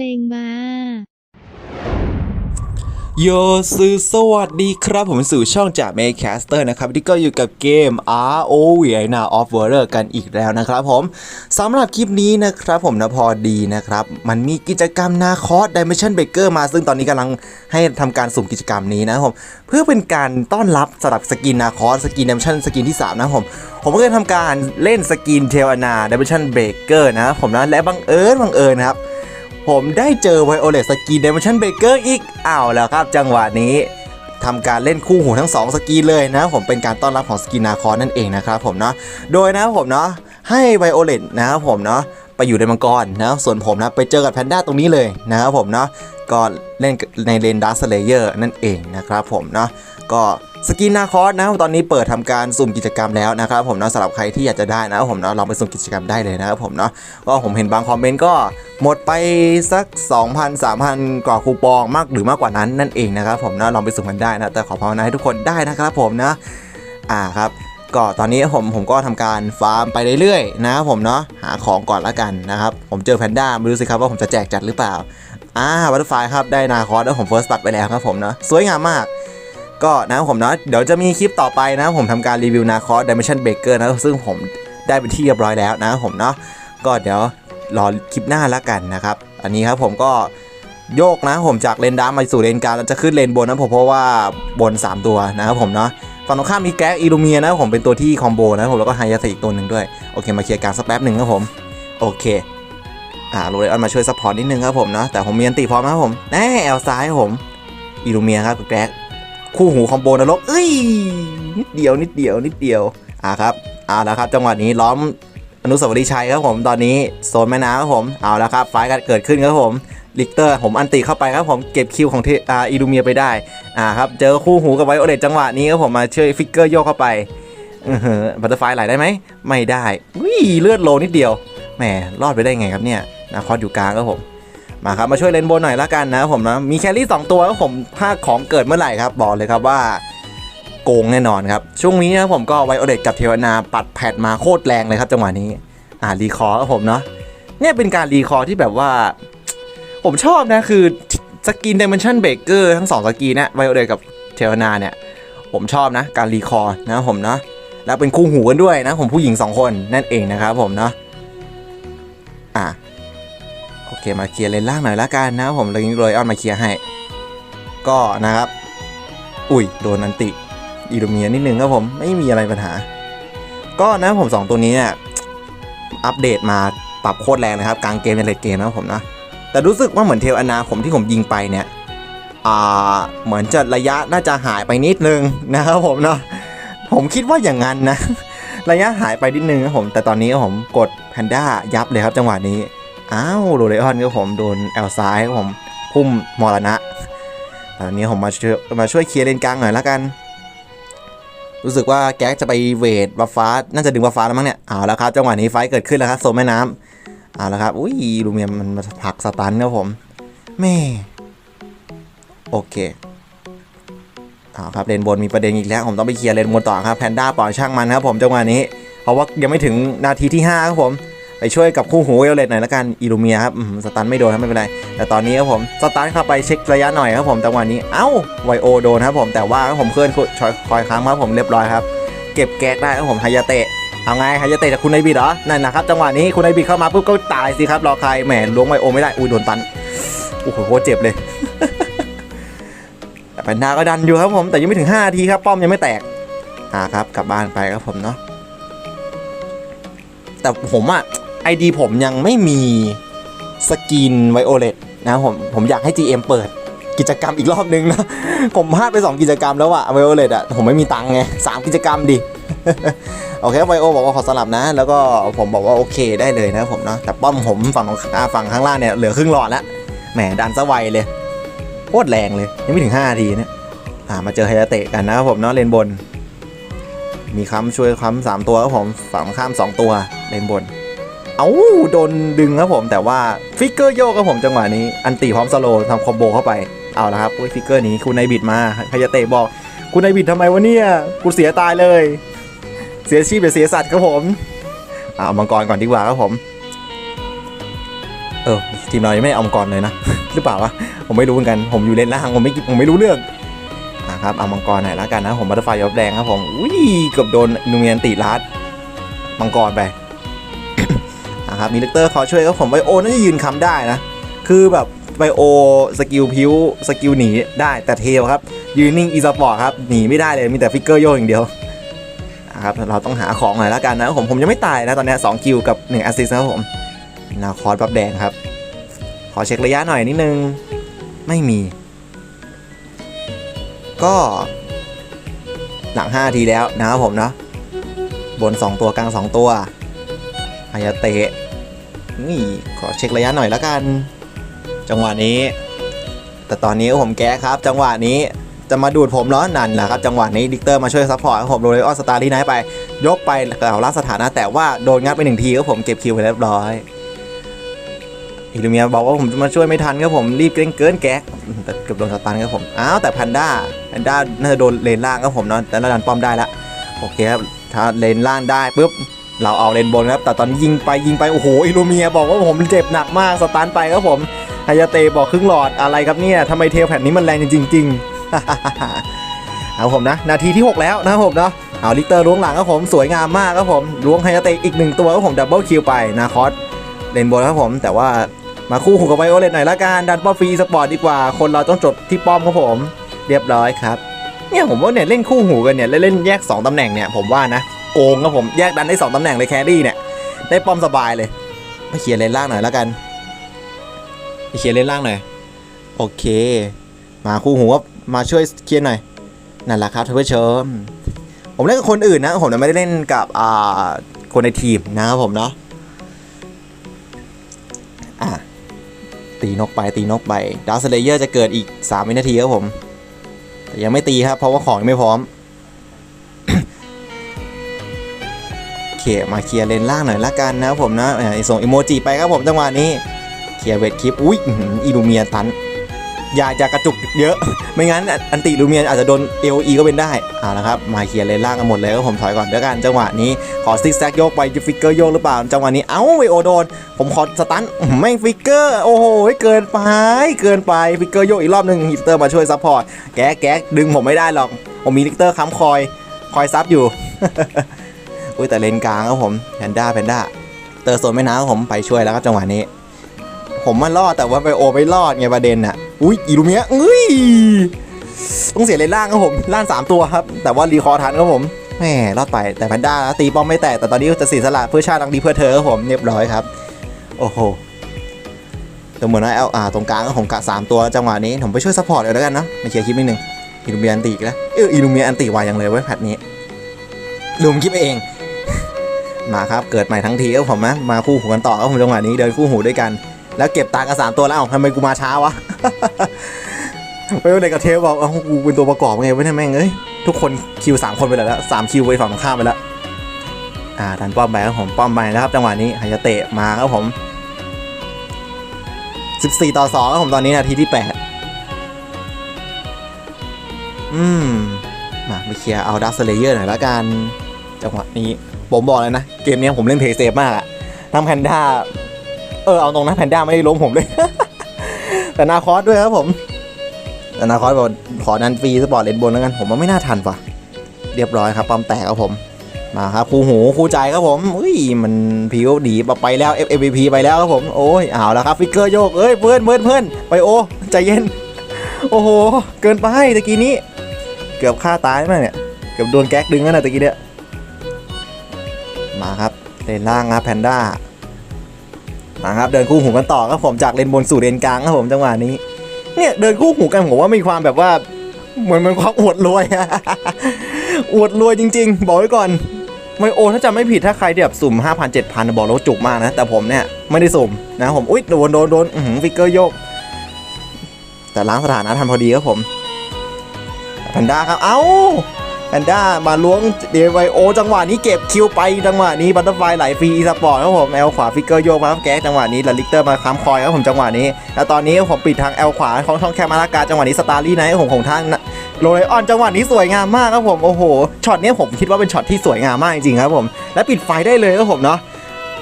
ลงมาโยซื้อสวัสดีครับ ผมสู่ช่องจาก m a แคสเตอร์นะครับที่ก็อยู่กับเกม ROV Now of w a r e r กันอีกแล้วนะครับผมสำหรับคลิปนี้นะครับผมนะพอดีนะครับ มันมีกิจกรรมนาคอส Dimension Breaker มาซึ่งตอนนี้กำลังให้ทำการสุ่มกิจกรรมนี้นะครับผม เพื่อเป็นการต้อนรับสำหรับสกินนาคอสสกิน Dimension สกินที่ 3 นะครับผม ผมก็เลยทำการเล่นสกินเทวนา Dimension Breaker นะครับผมนะและบังเอิญบังเอิญนะครับ ผมได้เจอไวโอเลตสกีนเดมชันเบเกอร์อีกอ้าวแล้วครับจังหวะนี้ทำการเล่นคู่หูทั้ง 2 สกีเลยนะผมเป็นการต้อนรับของสกีนาคอนนั่นเองนะครับผมเนาะโดยนะผมเนาะให้ไวโอเลตนะครับผมเนาะไปอยู่ในมังกรนะส่วนผมนะไปเจอกับแพนด้าตรงนี้เลยนะครับผมเนาะก็เล่นในเลนดัสเลเยอร์นั่นเองนะครับผมเนาะก็ สกินนาคอสนะตอนนี้เปิดทำการสุ่มกิจกรรมแล้วนะครับผมเนาะสำหรับใครที่อยากจะได้นะครับผมเนาะลองไปสุ่มกิจกรรมได้เลยนะครับผมเนาะก็ผมเห็นบางคอมเมนต์ก็หมดไปสัก 2,000 3,000กว่าคูปองมากหรือมากกว่านั้นนั่นเองนะครับผมเนาะลองไปสุ่มกันได้นะแต่ขอภาวนาให้ทุกคนได้นะครับผมนะอ่าครับก็ตอนนี้ผมผมก็ทำการฟาร์มไปเรื่อยๆนะครับผมเนาะหาของก่อนละกันนะครับผมเจอแพนด้าไม่รู้สิครับว่าผมจะแจกจัดหรือเปล่าอ่าบัตเตอร์ไฟครับได้นาคอสแล้วผมเฟิร์สตัดไปแล้วครับผมเนาะสวยงามมาก ก็นะผมเนาะเดี๋ยวจะมีคลิปต่อไปนะผมทำการรีวิวนาคอส Dimension Breaker นะซึ่งผมได้เป็นที่เรียบร้อยแล้วนะผมเนาะก็เดี๋ยวรอคลิปหน้าแล้วกันนะครับ อันนี้ครับผมก็โยกนะผมจากเลนดามาสู่เลนกลางจะขึ้นเลนบนนะผมเพราะว่าบน 3 ตัวนะครับผมเนาะฝั่งตรงข้ามมีแก๊กอีลูเมียนะผมเป็นตัวที่คอมโบนะผมแล้วก็ไฮยาเตอีกตัวหนึ่งด้วย โอเคมาเคลียร์กลางสักแป๊บหนึ่งครับผม โอเคอ่าโรเลออนมาช่วยซัพพอร์ตนิดนึงครับผมเนาะแต่ผมมีอันตีพร้อมนะครับผมแน่แอลซ้ายผมอีลูเมียครับกับแก๊ก คู่หูคอมโบนรกเอ้ยนิดเดียวนิดเดียวนิดเดียวอ่าครับเอาละครับจังหวะนี้ล้อมอนุสาวรีย์ชัยครับผมตอนนี้โซนแม่น้ำครับผมเอาละครับไฟกันเกิดขึ้นครับผมลิกเตอร์ผมอันติเข้าไปครับผมเก็บคิวของเทอาอีลูเมียไปได้อ่าครับเจอคู่หูกับไวโอเลตจังหวะนี้ครับผมมาช่วยฟิกเกอร์โยกเข้าไปอือหือบัตเตอร์ไฟไหลได้ไหมไม่ได้วิเลือดโลนิดเดียวแหมรอดไปได้ไงครับเนี่ยนาคอสอยู่กลางครับผม มาครับมาช่วยเลนโบนหน่อยละกันนะผมนะมีแครี่ 2 ตัวครับผมถ้าของเกิดเมื่อไหร่ครับบอกเลยครับว่าโกงแน่นอนครับ ช่วงนี้นะผมก็ไวโอเลตกับเทวนาปัดแพดมาโคตรแรงเลยครับจังหวะนี้ อ่ารีคอร์ครับผมเนาะเนี่ยเป็นการรีคอร์ที่แบบว่า ผมชอบนะคือสกิน Dimension Breaker ทั้ง 2 สกินเนี่ยไวโอเลตกับเทวนาเนี่ย ผมชอบนะ การรีคอร์นะผมเนาะแล้วเป็นคู่หูกันด้วยนะผมผู้หญิง 2 คนนั่นเองนะครับผมเนาะอะ เคมาเคลียร์เลนล่างหน่อยละกันนะครับผมเลยโรยออนมาเคลียร์ให้ ก็นะครับ อุ้ยโดนอันติอีลูเมียนิดนึงครับผมไม่มีอะไรปัญหา ก็นะผม 2 ตัวนี้เนี่ยอัปเดตมาปรับโคตรแรงนะครับกลางเกมในเลดเกมนะผมนะ แต่รู้สึกว่าเหมือนเทลอนาผมที่ผมยิงไปเนี่ยอ่าเหมือนจะระยะน่าจะหายไปนิดนึงนะครับผมเนาะผมคิดว่าอย่างนั้นนะ ระยะหายไปนิดนึงครับผม แต่ตอนนี้ผมกดแพนด้ายับเลยครับจังหวะนี้ อ้าวโรเลออนก็ผมโดนแอลซ้ายผมพุ่มมรณะตอนนี้ผมมาช่วยมาช่วยเคลียร์เลนกลางหน่อยละกัน รู้สึกว่าแก๊กจะไปเวทบัฟฟ้า น่าจะดึงบัฟฟ้าแล้วมั้งเนี่ยเอาแล้วครับจังหวะนี้ไฟเกิดขึ้นแล้วครับโซนแม่น้ำเอาแล้วครับอุ้ยลูเมียมันมาผลักสตันครับผมแม่โอเคเอาครับเลนบนมีประเด็นอีกแล้ว ผมต้องไปเคลียร์เลนบนต่อครับแพนด้าปล่อยช่างมันครับผมจังหวะนี้ เพราะว่ายังไม่ถึงนาทีที่5ครับผม ไปช่วยกับคู่หูเอลเลตหน่อยละกันอีลูเมียครับสตันไม่โดนครับไม่เป็นไร แต่ตอนนี้ครับผมสตันเข้าไปเช็คระยะหน่อยครับผมจังหวะนี้เอ้าไวโอโดนครับผมแต่ว่าผมเคลื่อนคอยคอยค้างครับผมเรียบร้อยครับเก็บแก๊กได้ครับผมไฮยาเตะเอาไงไฮยาเตะจากคุณไนบิดเหรอนั่นนะครับจังหวะนี้คุณไนบิดเข้ามาปุ๊บก็ตายสิครับรอใครแหมล้วงไวโอไม่ได้อุ้ยโดนตันโอ้โหโคตรเจ็บเลยแต่แพนด้าก็ดันอยู่ครับผมแต่ยังไม่ถึง5นาทีครับป้อมยังไม่แตกอ่าครับกลับบ้านไปครับผมเนาะแต่ผมอะไอดีผมยังไม่มีสกินไวโอเลตนะผมผมอยากให้ GM เปิดกิจกรรมอีกรอบนึงนะ ผมพลาดไป 2 กิจกรรมแล้วอะไวโอเลตอะผมไม่มีตังค์ไงสามกิจกรรมดิโอเคไวโอบอกว่าขอสลับนะ แล้วก็ผมบอกว่าโอเคได้เลยนะผมเนาะแต่ป้อมผมฝั่งของฝั่งข้างล่างเนี่ยเหลือครึ่งหลอดแล้วแหมดันซะไวเลยโคตรแรงเลยยังไม่ถึง5นาทีเนี่ยมาเจอไฮยาเตะกันนะครับผมเนาะเลนบน มีค้ำช่วยค้ำสามตัวครับผมฝั่งข้ามสองตัวเลนบน เอ้าโดนดึงครับผมแต่ว่าฟิกเกอร์โยกครับผมจังหวะนี้อันตีพร้อมสโลทำคอมโบเข้าไปเอาละครับอุ้ยฟิกเกอร์นี้คุณนายบิดมาไฮยาเตะบอก คุณนายบิดทำไมวะเนี่ยกูเสียตายเลย เสียชีพหรือเสียสัตว์ครับผมเอามังกรก่อนดีกว่าครับผม เออทีมเรายังไม่เอามังกรเลยนะ หรือเปล่าวะผมไม่รู้เหมือนกันผมอยู่เลนล่างผมไม่ผมไม่รู้เรื่องอะครับเอามังกรหน่อยแล้วกันนะผมบัตเตอร์ไฟยอบแดงครับผมอุ้ยเกือบโดนนูเมียนติลัดมังกรไป อะครับมีเลกเตอร์ขอช่วยครับผมไบโอน่าจะยืนค้ำได้นะ คือแบบไบโอสกิลพิวสกิลหนีได้แต่เทลครับ ยืนนิ่งอีสปอร์ตครับ หนีไม่ได้เลยมีแต่ฟิกเกอร์โยกอย่างเดียวอะครับเราต้องหาของหน่อยแล้วกันนะผมผมยังไม่ตายนะตอนนี้สองคิวกับ1แอสซิสครับผมนาคอสบับแดงครับ ขอเช็คระยะหน่อยนิดนึง ไม่มี ก็ หลัง 5 ทีแล้วนะครับผมเนาะบน 2 ตัวกลาง 2 ตัวายาเตะนี่ขอเช็คระยะหน่อยแล้วกัน จังหวะนี้ แต่ตอนนี้ผมแก้ครับ จังหวะนี้จะมาดูดผมล้อนั่นแหละครับ จังหวะนี้ดิกเตอร์มาช่วยซัพพอร์ตผมโรเลออนสตาร์ที่ไหนไป ยกไปกล่าวล่าสถานะ แต่ว่าโดนงัดไปหนึ่งทีครับผมเก็บคิวไปเรียบร้อยอิลูเมียบอกว่าผมจะมาช่วยไม่ทันครับผมรีบเกินเกินแก๊กแต่เกือบโดนสตันครับผมอ้าวแต่แพนด้าแพนด้าน่าจะโดนเลนล่างครับผมเนาะแต่ละดันป้อมได้ละโอเคครับถ้าเลนล่างได้ปุ๊บ เราเอาเลนบนครับ แต่ตอนยิงไปยิงไป โอ้โหอิลูเมียบอกว่าผมเจ็บหนักมากสตันไปครับผมฮายาเตะบอกครึ่งหลอดอะไรครับเนี่ยทำไมเทลแผ่นนี้มันแรงจริงๆเอาผมนะ นาทีที่ 6 แล้วนะครับผมเนาะเอาลิเตอร์ล้วงหลังครับผมสวยงามมากครับผมล้วงฮายาเตะอีกหนึ่งตัวครับผมดับเบิลคิวไปนาคอสเลนบนครับผมแต่ว่ามาคู่หูกับไวโอเลนหน่อยละกันดันป้อฟรีสปอร์ตดีกว่า คนเราต้องจบที่ป้อมครับผม เรียบร้อยครับเนี่ยผมว่าเนี่ยเล่นคู่หูกันเนี่ยเล่นแยก 2ตำแหน่งเนี่ยผมว่านะ โกงครับผมแยกดันได้ 2ตำแหน่งเลยแครี่เนี่ยได้ป้อมสบายเลยมาเคลียร์เลนล่างหน่อยและกันไปเคลียร์เลนล่างหน่อยโอเค มาคู่หูว่ามาช่วยเคลียร์หน่อยนั่นแหละครับท่านผู้ชมผมเล่นกับคนอื่นนะผมไม่ได้เล่นกับอ่าคนในทีมนะครับผมเนาะอะตีนกไปตีนกไปดาวสเลเยอร์จะเกิดอีก 3 วินาทีครับผม แต่ยังไม่ตีครับเพราะว่าของยังไม่พร้อม เคมาเคลียร์เลนล่างหน่อยละกันนะครับผมนะอ่าส่งอิโมจิไปครับผมจังหวะนี้เคลียร์เวทคลิปอุ้ยอื้อหืออีลูเมียตันอย่าจะกระจุกเยอะ ไม่งั้นอันติลูเมียอาจจะโดนเอลีก็เป็นได้เอาละครับมาเคลียร์เลนล่างกันหมดเลยก็ผมถอยก่อนเดี๋ยวกันจังหวะนี้ขอซิกแซกโยกไปฟิกเกอร์โยกหรือเปล่าจังหวะนี้เอ้าเวโอโดน ผมขอสตันแม่งฟิกเกอร์โอ้โหเกินไปเกินไปฟิกเกอร์โยกอีกรอบหนึ่งฮิตเตอร์มาช่วยซัพพอร์ตแก๊กแก๊กดึงผมไม่ได้หรอกผมมีลิกเตอร์ค้ำคอยคอยซับอยู่ อุ้ยแต่เลนกลางครับผมแพนด้าแพนด้าเตอร์โซนไม่น้ำครับผมไปช่วยแล้วครับจังหวะนี้ ผมมันรอดแต่ว่าไปโอไม่รอดไงประเด็นน่ะอุ้ยอีลูเมียเอ้ยต้องเสียเลนล่างครับผมล่างสามตัวครับ แต่ว่ารีคอร์ทันครับผมแหมรอดไปแต่แพนด้าตีป้อมไม่แตกแต่ตอนนี้จะเสียสละเพื่อชาติทั้งดีเพื่อเธอครับผมเรียบร้อยครับ โอ้โหแต่เหมือนว่าเอลอาตรงกลางก็ผมกะสามตัวจังหวะนี้ผมไปช่วยซัพพอร์ตเลยแล้วกันนะมาเคลียร์คลิปนิดนึงอีลูเมียอันตีอีกแล้วเอออีลูเมียอันตีวายังเลยเว้ยแพทนี้ลืมคลิปเอง มาครับเกิดใหม่ทั้งทีครับผมนะมาคู่หูกันต่อครับผมจังหวะนี้เดินคู่หูด้วยกัน แล้วเก็บตากันสามตัวแล้วเอ้าทำไมกูมาช้าวะไม่ว่าเด็กกับเทลบอกเอ้ากูเป็นตัวประกอบไงวะเนี่แม่งเอ้ยทุกคนคิวสามคนไปแล้วสามคิวไปฝั่งตรงข้ามไปแล้วอ่าดันป้อมไปครับผมป้อมไปนะครับจังหวะนี้ฮายาเตะมาครับผม14 ต่อ2ครับผมตอนนี้นาทีที่ 8 อืม มาไปเคลียร์เอาดัสเลเยอร์หน่อยละกัน จังหวะนี้ ผมบอกเลยนะ เกมนี้ผมเล่นเพย์เซฟมากอะทั้งแพนด้า เออเอาตรงนะแพนด้าไม่ได้ล้มผมเลย แต่นาคอสด้วยครับผม แต่นาคอสบอกขอนันฟรีสปอร์ตเลนบนแล้วกัน ผมว่าไม่น่าทันว่ะเรียบร้อยครับปั๊มแตกครับผม มาครับคู่หูคู่ใจครับผมอุ้ยมันผิวดีไปแล้ว F M V P ไปแล้วครับผม โอ้ยเอาแล้วครับฟิกเกอร์โยกเอ้ยเพื่อนเพื่อนเพื่อนไปโอใจเย็น โอ้โห เกินไปตะกี้นี้ เกือบฆ่าตายมากเนี่ย เกือบโดนแก๊กดึงแล้วนะตะกี้เนี่ย มาครับเลนล่างครับแพนด้ามาครับเดินคู่หูกันต่อครับผมจากเลนบนสู่เลนกลางครับผมจังหวะนี้ เนี่ยเดินคู่หูกันผมว่ามีความแบบว่าเหมือนมันความอวดรวยอวดรวยจริง ๆ บอกไว้ก่อนไมโอถ้าจำไม่ผิดถ้าใครที่แบบสุ่ม 5,000 7,000 บอกแล้วจุกมากนะ แต่ผมเนี่ย ไม่ได้สุ่มนะผม อุ๊ย โดนโดนโดนฟิกเกอร์โยก แต่ล้างสถานะทันพอดีครับผมแพนด้าครับ เอ้า แพนด้ามาล้วงเดวโอจังหวะนี้เก็บคิวไปจังหวะนี้บัตเตอร์ไฟไหลฟรีอีสปอร์ตครับผมแอลขวาฟิกเกอร์โยกมาครับแก๊กจังหวะนี้แล้วลิกเตอร์มาค้ำคอยครับผมจังหวะนี้แล้วตอนนี้ผมปิดทางแอลขวาของช่องแคมารากาจังหวะนี้สตาร์ลี่ไนท์ของของทางโรเลออนจังหวะนี้สวยงามมากครับผมโอ้โหช็อตเนี้ยผมคิดว่าเป็นช็อตที่สวยงามมากจริงๆครับผมและปิดไฟได้เลยครับผมเนาะ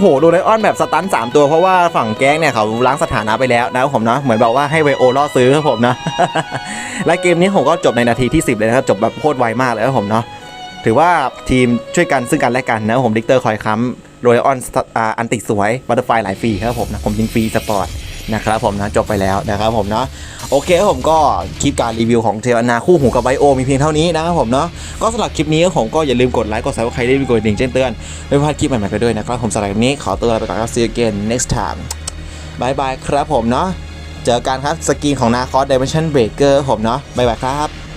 โหโดเรออนแบบสตันสามตัวเพราะว่าฝั่งแก๊งเนี่ยเขาล้างสถานะไปแล้วนะครับผมเนาะเหมือนแบบว่าให้ไวโอล่อซื้อครับผมนะและเกมนี้ผมก็จบในนาทีที่ 10 เลยนะครับจบแบบโคตรไวมากเลยครับผมเนาะถือว่าทีมช่วยกันซึ่งกันและกันนะครับผมดิกเตอร์คอยค้ำโรยออนอันติสวยบัตเตอร์ไฟหลายฟรีครับผมนะผมยิงฟรีสปอร์ตนะครับผมนะจบไปแล้วนะครับผมเนาะ โอเคครับผมก็คลิปการรีวิวของเทวนาคู่หูกับไบโอมีเพียงเท่านี้นะครับผมเนาะก็สำหรับคลิปนี้ผมก็อย่าลืมกดไลค์กดซับสไครต์ได้กดดิ่งแจ้งเตือนไม่พลาดคลิปใหม่ๆไปด้วยนะครับผมสำหรับวันนี้ขอตัวลาไปก่อนครับ see you again next time บายบายครับผมเนาะเจอกันครับสกรีนของนาคอส Dimension Breaker ผมเนาะบายบายครับ